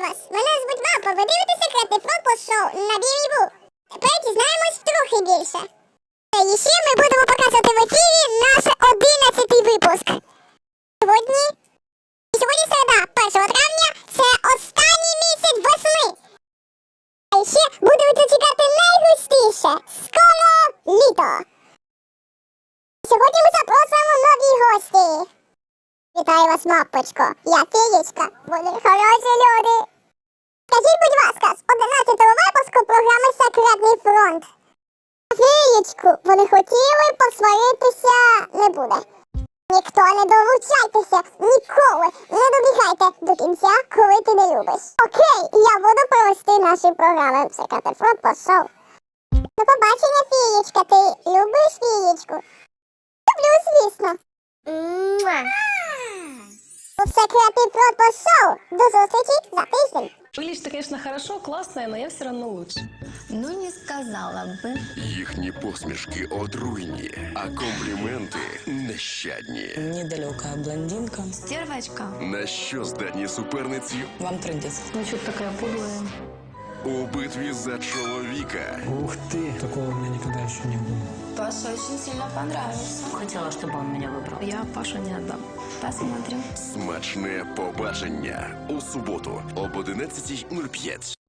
вас. Мене звуть Мапа, ви дивитеся секретний фокус шоу на Бівібу. Тепер дізнаємось трохи більше. І ще ми будемо показувати в ефірі наш 11-й випуск. Сьогодні сьогодні середа, 1 травня, це останній місяць весни. А ще будемо чекати найгустіше. Скоро літо. Сьогодні ми запросимо нові гості. Вітаю вас, мапочко. Я феєчка. Вони хороші люди. Скажіть, будь ласка, з 11-го випуску програми Секретний фронт. Феєчку, вони хотіли посваритися не буде. Ніхто не долучайтеся, ніколи не добігайте до кінця, коли ти не любиш. Окей, я буду провести наші програми Секретний фронт пішов. До побачення, фієчка, ти любиш фієчку? Люблю, звісно. Секретний фронт пішов. До зустрічі за тиждень. Выглядишь конечно, хорошо, классная, но я все равно лучше. Ну, не сказала би. Їхні посмішки отруйні, а компліменти нещадні. Недалекая блондинка. Стервочка. На що здатні суперниці Вам трындец. Ну, что такая подлая. у битві за чоловіка? Ух ты! Такого у меня никогда еще не было. Паша очень сильно понравился. Хотела, чтобы он меня выбрал. Я Пашу не отдам. Посмотрим. Смачне побачення у суботу об 11.05.